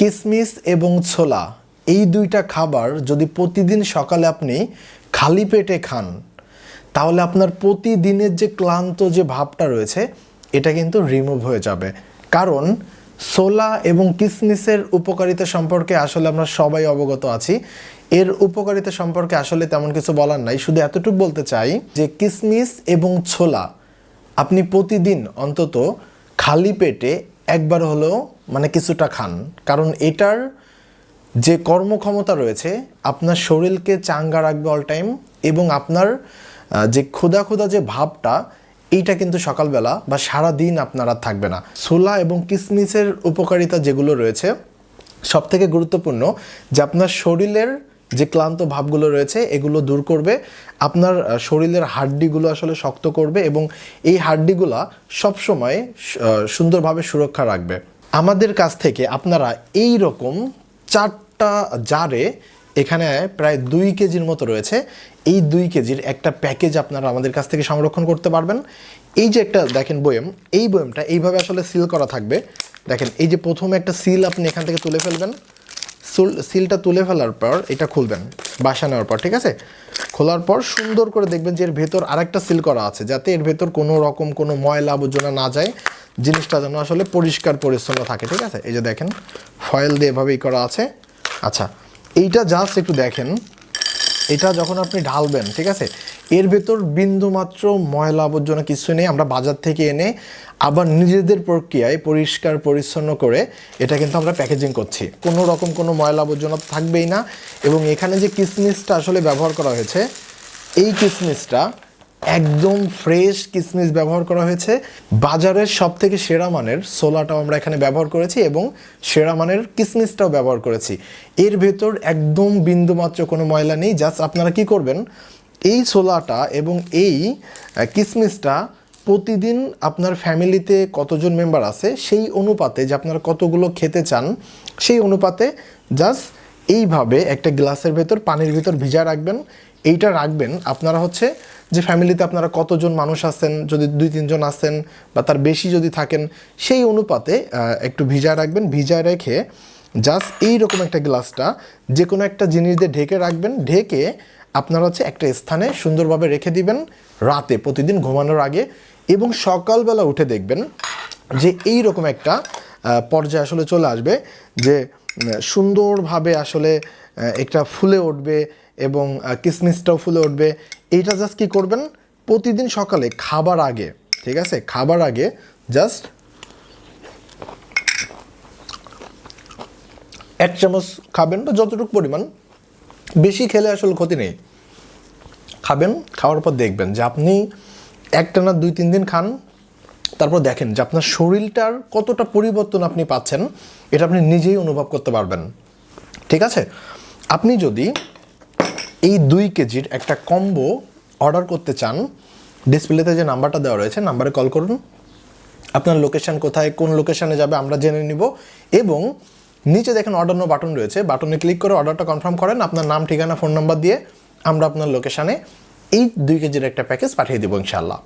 কিসমিস এবং ছোলা, এই দুইটা খাবার যদি প্রতিদিন সকালে আপনি খালি পেটে খান, তাহলে আপনার প্রতিদিনের যে ক্লান্ত যে ভাবটা রয়েছে, এটা কিন্তু রিমুভ হয়ে যাবে। কারণ ছোলা এবং কিসমিসের উপকারিতা সম্পর্কে আসলে আমরা সবাই অবগত আছি। এর উপকারিতা সম্পর্কে আসলে তেমন কিছু বলার নাই। শুধু এতটুকু বলতে চাই যে কিসমিস এবং ছোলা, আপনি প্রতিদিন অন্তত খালি পেটে একবার হলেও মানে কিছুটা খান। কারণ এটার যে কর্মক্ষমতা রয়েছে, আপনার শরীরকে চাঙ্গা রাখবে অল টাইম এবং আপনার যে ক্ষুধা ক্ষুধা যে ভাবটা, এইটা কিন্তু সকালবেলা বা সারা দিন আপনার থাকবে না। ছোলা এবং কিসমিসের উপকারিতা যেগুলো রয়েছে সব থেকে গুরুত্বপূর্ণ যে আপনার শরীরের যে ক্লান্ত ভাবগুলো রয়েছে, এগুলো দূর করবে, আপনার শরীরের হাড্ডিগুলো আসলে শক্ত করবে এবং এই হাড্ডিগুলা সবসময় সুন্দরভাবে সুরক্ষা রাখবে। আমাদের কাছ থেকে আপনারা এই রকম চারটা জারে এখানে প্রায় দুই কেজির মতো রয়েছে। এই দুই কেজির একটা প্যাকেজ আপনারা আমাদের কাছ থেকে সংরক্ষণ করতে পারবেন। এই যে একটা দেখেন বয়েম, এই বয়েমটা এইভাবে আসলে সিল করা থাকবে। দেখেন, এই যে প্রথমে একটা সিল আপনি এখান থেকে তুলে ফেলবেন। সিলটা তুলে ফেলার পর এটা খুলবেন, বাসা নেওয়ার পর, ঠিক আছে? খোলার পর সুন্দর করে দেখবেন যে এর ভেতর আরেকটা সিল করা আছে, যাতে এর ভেতর কোনো রকম কোনো ময়লা আবর্জনা না যায়, জিনিসটা যেন আসলে পরিষ্কার পরিচ্ছন্ন থাকে, ঠিক আছে? এই যে দেখেন, ফয়েল দিয়ে এভাবেই করা আছে। আচ্ছা এইটা জাস্ট একটু দেখেন এটা যখন আপনি ঢালবেন, ঠিক আছে? এর ভেতর বিন্দুমাত্র ময়লা আবর্জনা কিছু নেই, আমরা বাজার থেকে এনে আবার নিজেদের প্রক্রিয়ায় পরিষ্কার, পরিচ্ছন্ন করে এটা কিন্তু আমরা প্যাকেজিং করছি। কোনো রকম কোনো ময়লা আবর্জনা থাকবেই না। এবং এখানে যে কিসমিসটা আসলে ব্যবহার করা হয়েছে, এই কিসমিসটা একদম ফ্রেশ কিসমিস ব্যবহার করা হয়েছে। বাজারের সব থেকে সেরা মানের সোলাটাও আমরা এখানে ব্যবহার করেছি এবং সেরা মানের কিসমিসটাও ব্যবহার করেছি। এর ভেতর একদম বিন্দুমাত্র কোনো ময়লা নেই জাস্ট আপনারা কি করবেন, এই সোলাটা এবং এই কিসমিসটা প্রতিদিন আপনার ফ্যামিলিতে কতজন মেম্বার আছে সেই অনুপাতে যে আপনারা কতগুলো খেতে চান, সেই অনুপাতে জাস্ট এইভাবে একটা গ্লাসের ভেতর, পানির ভিতর ভিজা রাখবেন। এইটা রাখবেন। আপনারা হচ্ছে যে ফ্যামিলিতে আপনারা কতজন মানুষ আছেন, যদি দুই তিনজন আছেন বা তার বেশি যদি থাকেন, সেই অনুপাতে একটু ভিজা রাখবেন। ভিজা রেখে জাস্ট এইরকম একটা গ্লাসটা যে কোনো একটা জিনিস দিয়ে ঢেকে রাখবেন। ঢেকে আপনারা হচ্ছে একটা স্থানে সুন্দরভাবে রেখে দিবেন রাতে, প্রতিদিন ঘুমানোর আগে। এবং সকালবেলা উঠে দেখবেন যে এই রকম একটা পর্যায়ে আসলে চলে আসবে যে সুন্দরভাবে আসলে একটা ফুলে উঠবে এবং কিসমিসটাও ফুলে উঠবে। এইটা জাস্ট কি করবেন? প্রতিদিন সকালে খাবার আগে, ঠিক আছে? খাবার আগে জাস্ট এক চামচ খাবেন বা যতটুকু পরিমাণ। বেশি খেলে আসলে ক্ষতি নেই। খাবেন, খাওয়ার পর দেখবেন যে আপনি একটা না দুই তিন দিন খান তারপর দেখেন যে আপনার শরীরটার কতটা পরিবর্তন আপনি পাচ্ছেন, এটা আপনি নিজেই অনুভব করতে পারবেন। ঠিক আছে? আপনি যদি এই দুই কেজির একটা কম্বো অর্ডার করতে চান ডিসপ্লেতে যে নাম্বারটা দেওয়া রয়েছে নাম্বারে কল করুন। আপনার লোকেশন কোথায়, কোন লোকেশানে যাবে, আমরা জেনে নিব। এবং নিচে দেখেন অর্ডার নো বাটন রয়েছে। বাটনে ক্লিক করে অর্ডারটা কনফার্ম করেন। আপনার নাম, ঠিকানা ফোন নাম্বার দিয়ে আমরা আপনার লোকেশানে এই দুই কেজির একটা প্যাকেজ পাঠিয়ে দেবো ইনশাল্লাহ